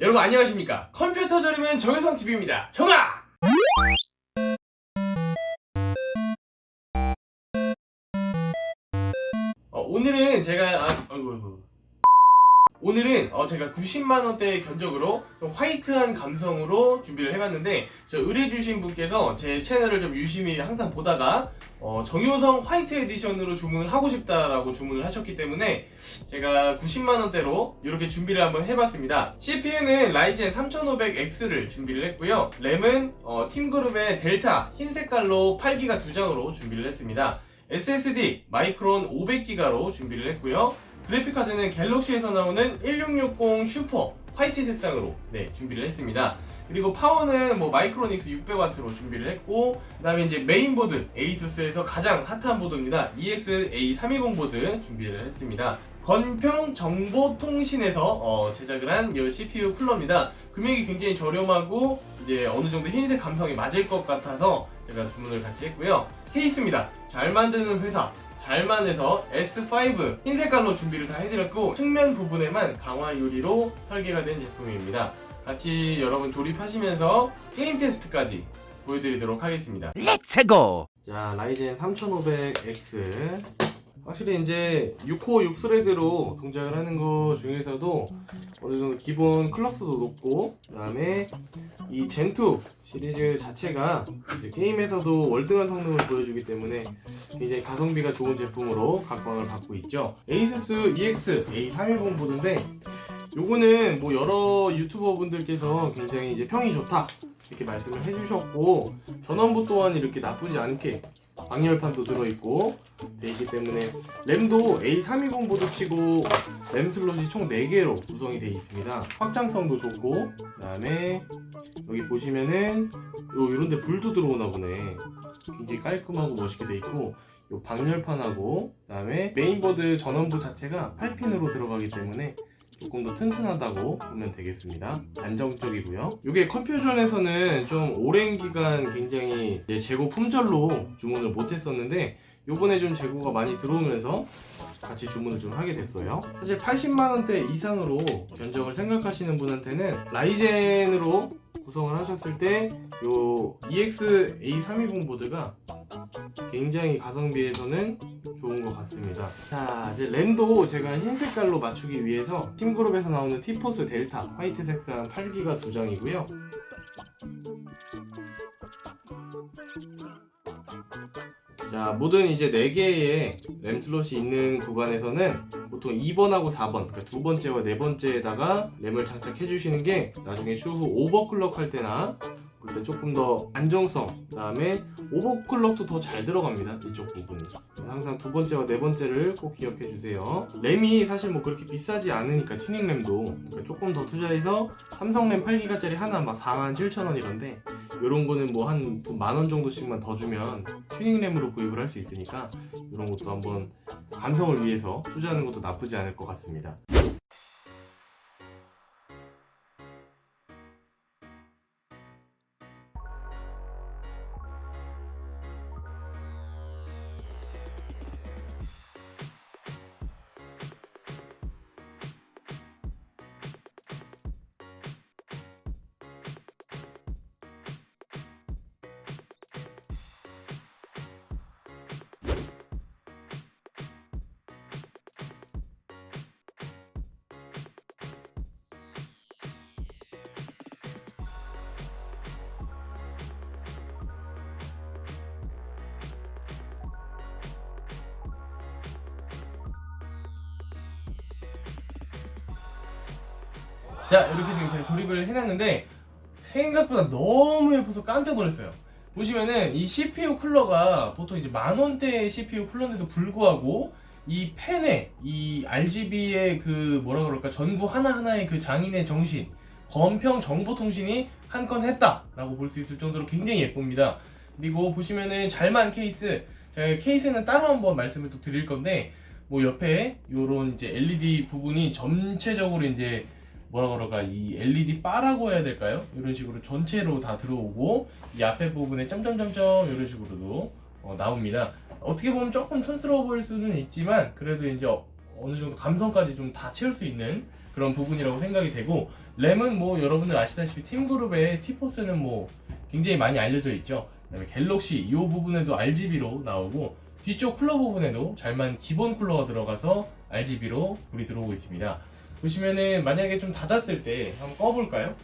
여러분 안녕하십니까? 컴퓨터 저리면 정혜성 TV입니다. 정아! 어, 오늘은 제가 아, 아이고, 아이고. 오늘은 어, 제가 90만 원대 견적으로 좀 화이트한 감성으로 준비를 해봤는데 저 의뢰주신 분께서 제 채널을 좀 유심히 항상 보다가 어, 정효성 화이트 에디션으로 주문을 하고 싶다라고 주문을 하셨기 때문에 제가 90만 원대로 이렇게 준비를 한번 해봤습니다. CPU는 라이젠 3500X를 준비를 했고요. 램은 어, 팀그룹의 델타 흰 색깔로 8기가 두 장으로 준비를 했습니다. SSD 마이크론 500기가로 준비를 했고요. 그래픽 카드는 갤럭시에서 나오는 1660 슈퍼 화이트 색상으로 네, 준비를 했습니다. 그리고 파워는 뭐 마이크로닉스 600W로 준비를 했고 그다음에 이제 메인보드 에이수스에서 가장 핫한 보드입니다. EX-A320 보드 준비를 했습니다. 건평 정보통신에서 어, 제작을 한 이 CPU 쿨러입니다. 금액이 굉장히 저렴하고 이제 어느 정도 흰색 감성이 맞을 것 같아서 제가 주문을 같이 했고요. 케이스입니다. 잘 만드는 회사 잘만 해서 S5 흰 색깔로 준비를 다 해드렸고 측면 부분에만 강화 유리로 설계가 된 제품입니다. 같이 여러분 조립하시면서 게임 테스트까지 보여드리도록 하겠습니다. 렛츠고! 자 라이젠 3500X 확실히 이제 6코 6스레드로 동작을 하는 것 중에서도 어느 정도 기본 클럭스도 높고 그 다음에 이 젠2 시리즈 자체가 게임에서도 월등한 성능을 보여주기 때문에 굉장히 가성비가 좋은 제품으로 각광을 받고 있죠. 에이수스 EX A310 보드인데 요거는 뭐 여러 유튜버 분들께서 굉장히 이제 평이 좋다 이렇게 말씀을 해주셨고 전원부 또한 이렇게 나쁘지 않게 방열판도 들어있고 돼 있기 때문에 램도 A320 보드 치고 램 슬롯이 총 4개로 구성이 되어 있습니다. 확장성도 좋고 그 다음에 여기 보시면은 요 이런데 불도 들어오나 보네. 굉장히 깔끔하고 멋있게 돼 있고 요 방열판하고 그 다음에 메인보드 전원부 자체가 8핀으로 들어가기 때문에 조금 더 튼튼하다고 보면 되겠습니다. 안정적이고요. 이게 컴퓨전에서는 좀 오랜 기간 굉장히 재고 품절로 주문을 못했었는데 요번에 좀 재고가 많이 들어오면서 같이 주문을 좀 하게 됐어요. 사실 80만 원대 이상으로 견적을 생각하시는 분한테는 라이젠으로 구성을 하셨을 때 요 EX A320 보드가 굉장히 가성비에서는 좋은 것 같습니다. 자, 이제 램도 제가 흰 색깔로 맞추기 위해서 팀그룹에서 나오는 티포스 델타 화이트 색상 8기가 두 장이고요. 자, 모든 이제 4개의 램 슬롯이 있는 구간에서는 보통 2번하고 4번, 그러니까 두 번째와 네 번째에다가 램을 장착해 주시는 게 나중에 추후 오버클럭 할 때나 그때 조금 더 안정성, 그다음에 오버클럭도 더 잘 들어갑니다. 이쪽 부분이. 항상 두 번째와 네 번째를 꼭 기억해 주세요. 램이 사실 뭐 그렇게 비싸지 않으니까 튜닝 램도 그러니까 조금 더 투자해서 삼성 램 8기가짜리 하나 막 4만 7천 원 이런데 이런 거는 뭐한만원 정도씩만 더 주면 튜닝 램으로 구입을 할 수 있으니까 이런 것도 한번 감성을 위해서 투자하는 것도 나쁘지 않을 것 같습니다. 자 이렇게 지금 제가 조립을 해놨는데 생각보다 너무 예뻐서 깜짝 놀랐어요. 보시면은 이 CPU 쿨러가 보통 이제 만 원대의 CPU 쿨러인데도 불구하고 이 펜에 이 RGB의 그 뭐라 그럴까? 전구 하나하나의 그 장인의 정신 건평 정보통신이 한 건 했다 라고 볼 수 있을 정도로 굉장히 예쁩니다. 그리고 보시면은 잘만 케이스 제가 케이스는 따로 한번 말씀을 또 드릴 건데 뭐 옆에 요런 이제 LED 부분이 전체적으로 이제 뭐라 그럴까 이 LED 바라고 해야 될까요? 이런 식으로 전체로 다 들어오고 이 앞에 부분에 점점점점 이런 식으로도 어, 나옵니다. 어떻게 보면 조금 촌스러워 보일 수는 있지만 그래도 이제 어, 어느 정도 감성까지 좀 다 채울 수 있는 그런 부분이라고 생각이 되고 램은 뭐 여러분들 아시다시피 팀그룹의 T포스는 뭐 굉장히 많이 알려져 있죠. 그다음에 갤럭시 이 부분에도 RGB로 나오고 뒤쪽 쿨러 부분에도 잘만 기본 쿨러가 들어가서 RGB로 불이 들어오고 있습니다. 보시면은 만약에 좀 닫았을 때 한번 꺼볼까요?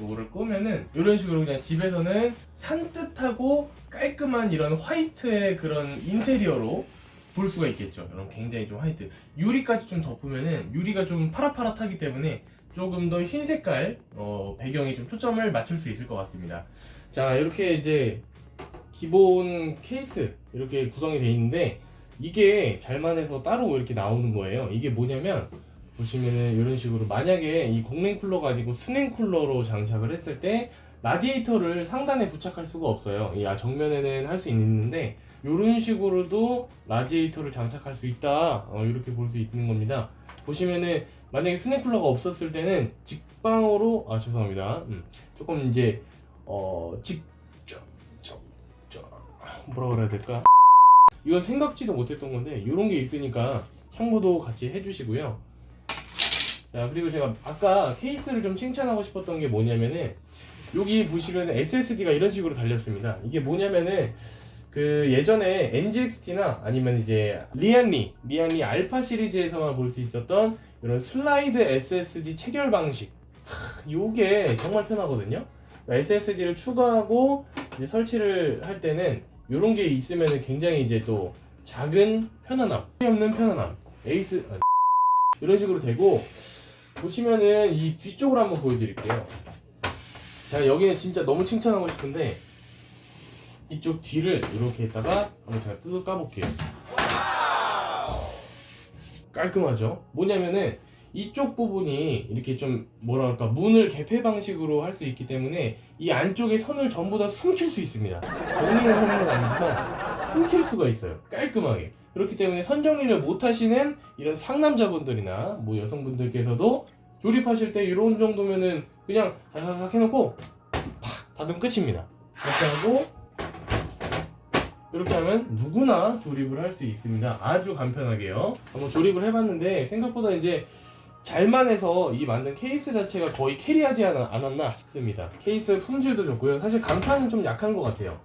요거를 끄면은 이런 식으로 그냥 집에서는 산뜻하고 깔끔한 이런 화이트의 그런 인테리어로 볼 수가 있겠죠. 여러분 굉장히 좀 화이트. 유리까지 좀 덮으면은 유리가 좀 파랗파랗하기 때문에 조금 더 흰 색깔 어, 배경에 좀 초점을 맞출 수 있을 것 같습니다. 자 이렇게 이제 기본 케이스 이렇게 구성이 되어 있는데 이게 잘만해서 따로 이렇게 나오는 거예요. 이게 뭐냐면 보시면은 이런 식으로 만약에 이 공랭 쿨러가 아니고 스냉 쿨러로 장착을 했을 때 라디에이터를 상단에 부착할 수가 없어요. 이 아, 정면에는 할 수 있는데 이런 식으로도 라디에이터를 장착할 수 있다. 어, 이렇게 볼 수 있는 겁니다. 보시면은 만약에 스냉 쿨러가 없었을 때는 직방으로 아 죄송합니다. 음, 조금 이제 어직저저저 뭐라 그래야 될까? 이건 생각지도 못했던 건데 이런 게 있으니까 참고도 같이 해주시고요. 자 그리고 제가 아까 케이스를 좀 칭찬하고 싶었던 게 뭐냐면은 여기 보시면 SSD가 이런 식으로 달렸습니다. 이게 뭐냐면은 그 예전에 NGXT나 아니면 이제 리안리 리안리 알파 시리즈에서만 볼 수 있었던 이런 슬라이드 SSD 체결 방식. 크, 요게 정말 편하거든요. SSD를 추가하고 이제 설치를 할 때는 이런 게 있으면 굉장히 이제 또 작은 편안함, 없는 편안함, 에이스 아, 이런 식으로 되고 보시면은 이 뒤쪽을 한번 보여드릴게요. 자 여기는 진짜 너무 칭찬하고 싶은데 이쪽 뒤를 이렇게 했다가 한번 제가 뜯어 까볼게요. 깔끔하죠? 뭐냐면은 이쪽 부분이 이렇게 좀 뭐랄까 문을 개폐 방식으로 할 수 있기 때문에 이 안쪽에 선을 전부 다 숨길 수 있습니다. 정리를 하는 건 아니지만 숨길 수가 있어요. 깔끔하게. 그렇기 때문에 선 정리를 못 하시는 이런 상남자분들이나 뭐 여성분들께서도 조립하실 때 이런 정도면은 그냥 사사삭 해놓고 팍 닫으면 끝입니다. 이렇게 하고 이렇게 하면 누구나 조립을 할 수 있습니다. 아주 간편하게요. 한번 조립을 해봤는데 생각보다 이제 잘만 해서 이 만든 케이스 자체가 거의 캐리하지 않- 않았나 싶습니다. 케이스 품질도 좋고요. 사실 강판은 좀 약한 것 같아요.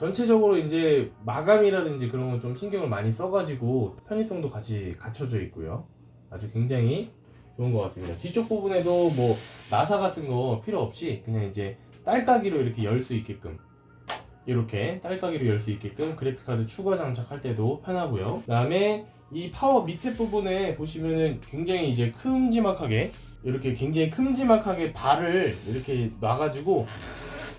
전체적으로 이제 마감이라든지 그런 거좀 신경을 많이 써가지고 편의성도 같이 갖춰져 있고요. 아주 굉장히 좋은 것 같습니다. 뒤쪽 부분에도 뭐 나사 같은 거 필요 없이 그냥 이제 딸깍이로 이렇게 열 수 있게끔 이렇게 딸깍이로 열 수 있게끔 그래픽카드 추가 장착할 때도 편하고요. 그다음에 이 파워 밑에 부분에 보시면은 굉장히 이제 큼지막하게 이렇게 굉장히 큼지막하게 발을 이렇게 놔가지고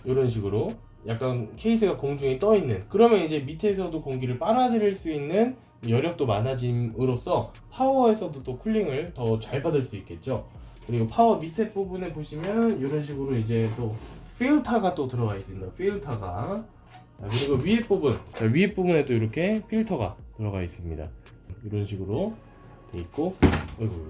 이런 식으로 약간 케이스가 공중에 떠 있는 그러면 이제 밑에서도 공기를 빨아들일 수 있는 여력도 많아짐으로써 파워에서도 또 쿨링을 더 잘 받을 수 있겠죠. 그리고 파워 밑에 부분에 보시면 이런 식으로 이제 또 필터가 또 들어가 있습니다. 필터가 자, 그리고 위에 부분 자, 위에 부분에도 이렇게 필터가 들어가 있습니다. 이런 식으로 돼 있고 어이구.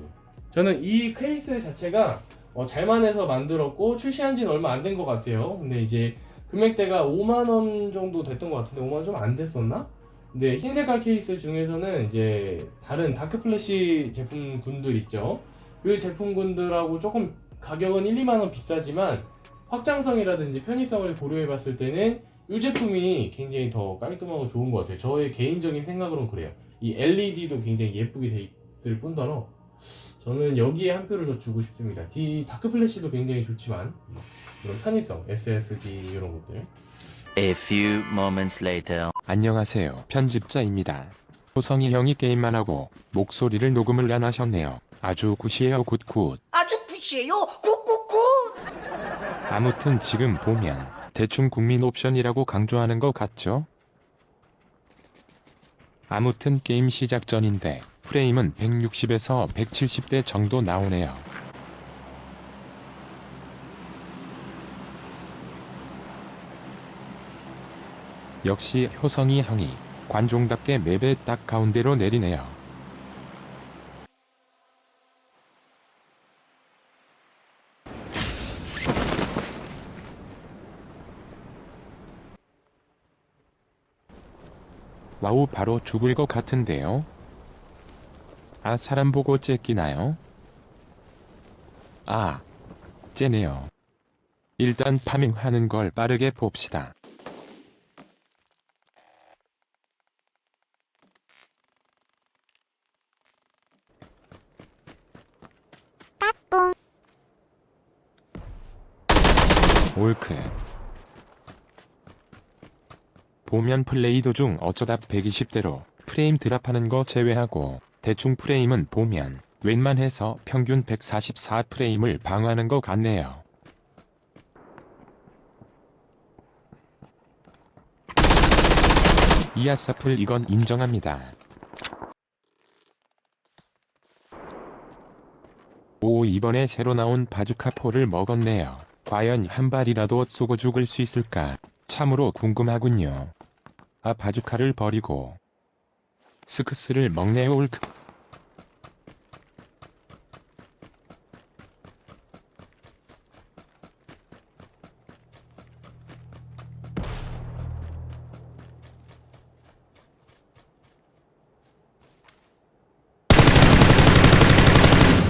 저는 이 케이스 자체가 어, 잘만해서 만들었고 출시한 지는 얼마 안 된 것 같아요. 근데 이제 금액대가 5만 원 정도 됐던 것 같은데 5만 원 좀 안 됐었나? 근데 흰 색깔 케이스 중에서는 이제 다른 다크 플래시 제품군들 있죠. 그 제품군들하고 조금 가격은 1, 2만 원 비싸지만 확장성이라든지 편의성을 고려해 봤을 때는 이 제품이 굉장히 더 깔끔하고 좋은 것 같아요. 저의 개인적인 생각으로는 그래요. 이 LED도 굉장히 예쁘게 돼 있을 뿐더러 저는 여기에 한 표를 더 주고 싶습니다. D 다크 플래시도 굉장히 좋지만 이런 편의성, SSD 이런 것들. A few moments later. 안녕하세요. 편집자입니다. 호성이 형이 게임만 하고 목소리를 녹음을 안 하셨네요. 아주 굿이에요 굿굿. 아주 굿이에요 굿굿굿 아무튼 지금 보면 대충 국민 옵션이라고 강조하는 것 같죠? 아무튼 게임 시작 전인데 프레임은 160에서 170대 정도 나오네요. 역시 효성이 형이 관종답게 맵의 딱 가운데로 내리네요. 와우 바로 죽을 것 같은데요. 아 사람 보고 째끼나요? 아 째네요. 일단 파밍하는 걸 빠르게 봅시다. 올크 보면 플레이 도중 어쩌다 120대로 프레임 드랍하는 거 제외하고 대충 프레임은 보면 웬만해서 평균 144 프레임을 방어하는 것 같네요. 이아사플 이건 인정합니다. 오 이번에 새로 나온 바주카포를 먹었네요. 과연 한 발이라도 쏘고 죽을 수 있을까? 참으로 궁금하군요. 아 바주카를 버리고 스크스를 먹네요 올크.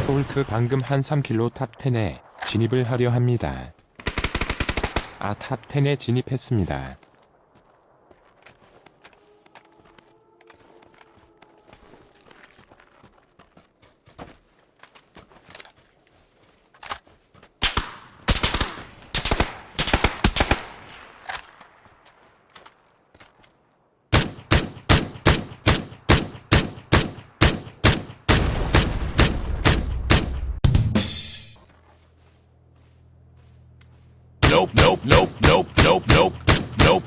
홀크 방금 한 3킬로 탑 10에 진입을 하려 합니다. 아 탑10에 진입했습니다. Nope, nope, nope, nope, nope, nope, nope.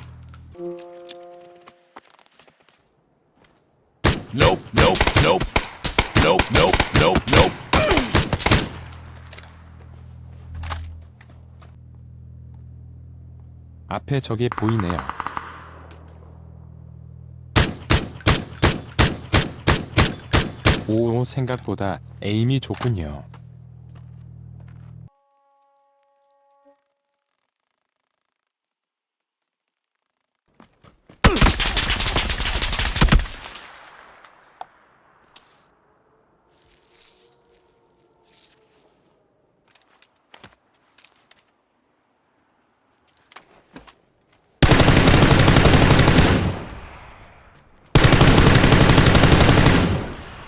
Nope, nope, nope. Nope, nope, nope. 앞에 저게 보이네요. 오 생각보다 에임이 좋군요.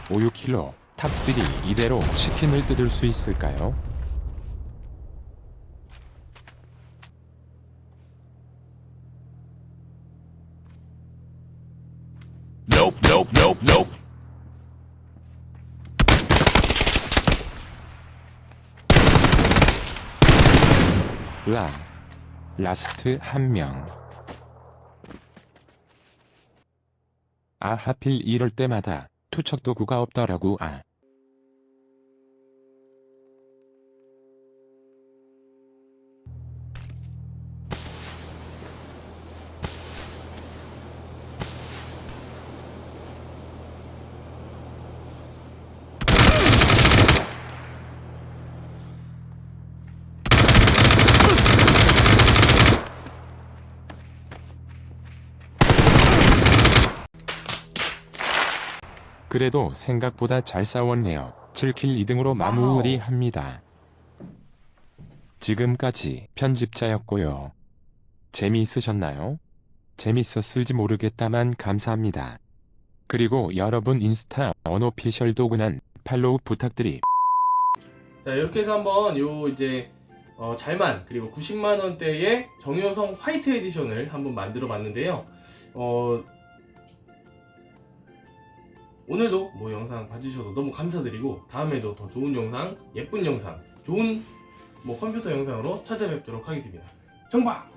오 6킬로 탑3 이대로 치킨을 뜯을 수 있을까요? Nope, nope, nope, nope. 라 라스트 한 명. 아 하필 이럴 때마다 투척 도구가 없더라고 아. 그래도 생각보다 잘 싸웠네요. 7킬 2등으로 마무리 합니다. 지금까지 편집자였고요. 재미있으셨나요? 재밌었을지 모르겠다만 감사합니다. 그리고 여러분 인스타 언오피셜 도구는 팔로우 부탁드리. 자 이렇게 해서 한번 요 이제 어, 잘만 그리고 90만 원대의 정효성 화이트 에디션을 한번 만들어 봤는데요. 어, 오늘도 뭐 영상 봐주셔서 너무 감사드리고 다음에도 더 좋은 영상, 예쁜 영상, 좋은 뭐 컴퓨터 영상으로 찾아뵙도록 하겠습니다. 정박!